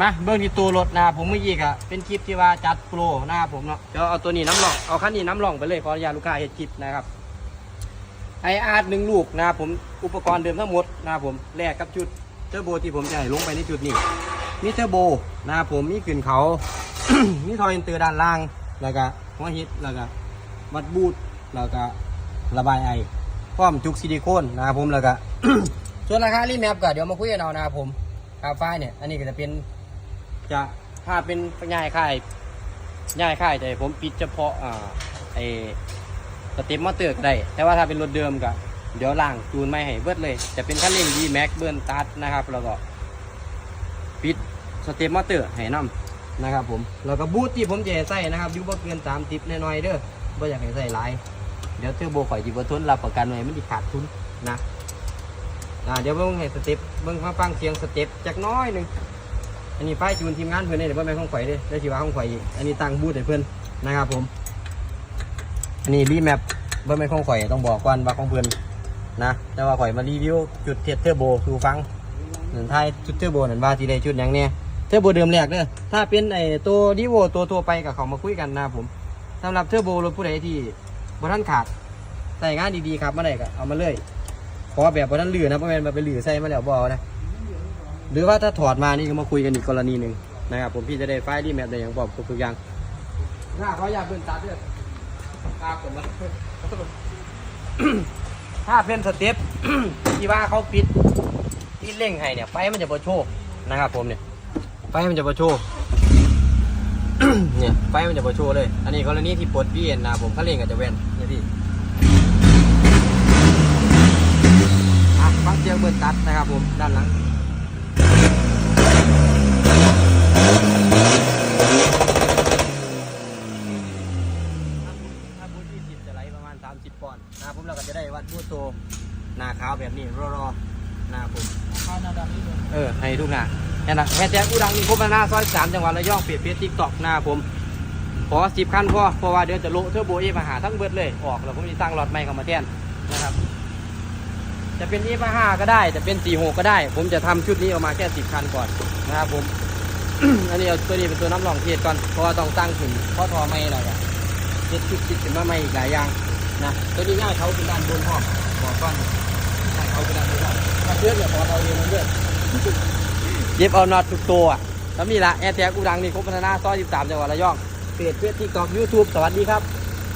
มาเบื้องที่ตัวรถนะครับผมเมื่อกี้ก็เป็นคลิปที่ว่าจัดโปรนะครับผมเนาะเดี๋ยวเอาตัวนี้น้ำร่องเอาคันนี้น้ำร่องไปเลยขออนุญาตลูกค้าเฮ็ดคลิปนะครับไออาร์หนึ่งลูกนะครับผมอุปกรณ์เดิมทั้งหมดนะครับผมแลกกับชุดเทอร์โบที่ผมจะให้ลงไปในจุดนี้มีเทอร์โบนะครับผมมีขึ้นเขามีทอยอินเตอร์ด้านล่างแล้วก็หัวฮิตแล้วก็วัดบูทแล้วก็ระบายไอพร้อมจุกซิลิโคนนะครับผมแล้วก็ส่วนราคารีแมปก็เดี๋ยวมาคุยกันเอานะครับผมคาไฟเนี่ยอันนี้ก็จะเป็น จะถ้าเป็นง่ายค่ายง่ายค่ายแต่ผมปิดเฉพาะอ่าไอสเต็ปมอเตอร์ก็ได้ แต่ว่าถ้าเป็นรถเดิมก็เดี๋ยวล่างจูนไม่ให้เบิดเลย จะเป็นคันเร่ง D Max เบิร์นตัดนะครับ แล้วก็ปิดสเต็ปมอเตอร์ให้นํนะครับผม แล้วก็บูทที่ผมจะใส่นะครับอยู่บ่เกิน3ติปน้อยๆเด้อบ่อยากให้ใส่หลายเดี๋ยวเทอร์โบข่อยจิบ่ทนรับประกันไว้มันสิขาดทุนนะอ่าเดี๋ยวเบิ่งให้สเต็ปเบิ่งมาฟังเสียงสเต็ปจักน้อยหนึ่ง อันนี้ป้ายจูนทีมงานเพื่อนเนี่ยเดี๋ยวเพื่อนแม่นของข่อยเด้ได้ชีวะของข่อยอีกอันนี้ตั้งบูธให้เพื่อนนะครับผมอันนี้รีแมปเพื่อนแม่นของข่อยต้องบอกก่อนว่าของเพื่อนนะแต่ว่าข่อยมารีวิวจุดเทสเทอร์โบคือฟังหนึ่งท้ายจุดเทอร์โบหนั่นว่าที่ได้จุดยังเนี่ยเทอร์โบเดิมแรกเด้อถ้าเป็นไอ้ตัวดิโวตัวตัวไปกับเขามาคุยกันนะผมสำหรับเทอร์โบรถผู้ใดที่บ่ท่านขาดใส่งานดีๆครับมาได้ก็เอามาเลยขอแบบบ่ท่านลือนะเพราะแม่นมาไปลือใส่มาแล้วบ่อนะ หรือว่าถ้าถอดมานี่ก็มาคุยกันอีกกรณีหนึ่งนะครับ ผมพี่จะได้ไฟล์รีแมปได้อย่างบอกทุกๆอย่างหน้าเขาอยากเป็นตัดด้วยครับผมนะถ้าเป็นสเต็ปที่ว่าเขาปิดที่เร่งให้เนี่ยไฟมันจะบ่โชว์นะครับ ผมเนี่ย ไฟมันจะบ่โชว์เนี่ยไฟมันจะบ่โชว์เลย อันนี้กรณีที่ปลดพี่เอ็นนะครับผมถ้าเร่งก็จะแว่นเนี่ยพี่อะฟังเสียงเบิร์ตัดนะครับผมด้านหลัง ถ้าบูท20จะไหลประมาณ 30ปอนด์นะครับ ผมเราก็จะได้วัดบูทโตหน้าขาวแบบนี้รอๆนะครับผมข้าวหน้าดำนี่เลยเออให้ทุกหน้าแค่นั้นแค่แจ้งกูดังนี่คบแล้วหน้าซอย3จังหวัดระยองเปรียบเทียบทิกตอกนะครับผมขอ10คันพอเพราะว่าเดี๋ยวจะโละเทอร์โบเอมาหาทั้งเบิดเลยออกแล้วผมจะตั้งหลอดใหม่เข้ามาแทนนะครับ จะเป็นเอมาห้าก็ได้ จะเป็น46ก็ได้ ผมจะทำชุดนี้ออกมาแค่10คันก่อนนะครับผมอันนี้เอาตัวนี้เป็นตัวน้ำรองเทศก่อนเพราะว่าต้องตั้งถึงข้อทอไม่อะไรอะเจ็ดชุดคิดขึ้นมาใหม่อีกหลายอย่าง นะตัวนี้ง่ายเขาเป็นด้านบนห้องบอกก่อนง่ายเขาเป็นด้านบนห้องถ้าเชื่อเนี่ยพอเราเองมันเยอะเย็บเอาน็อตทุกตัวอะแล้วมีละแอร์แท็กอุดังนี่ครบพัฒนาซอย13จังหวัดระยองเพจเฟซทิกตอกยูทูบสวัสดีครับ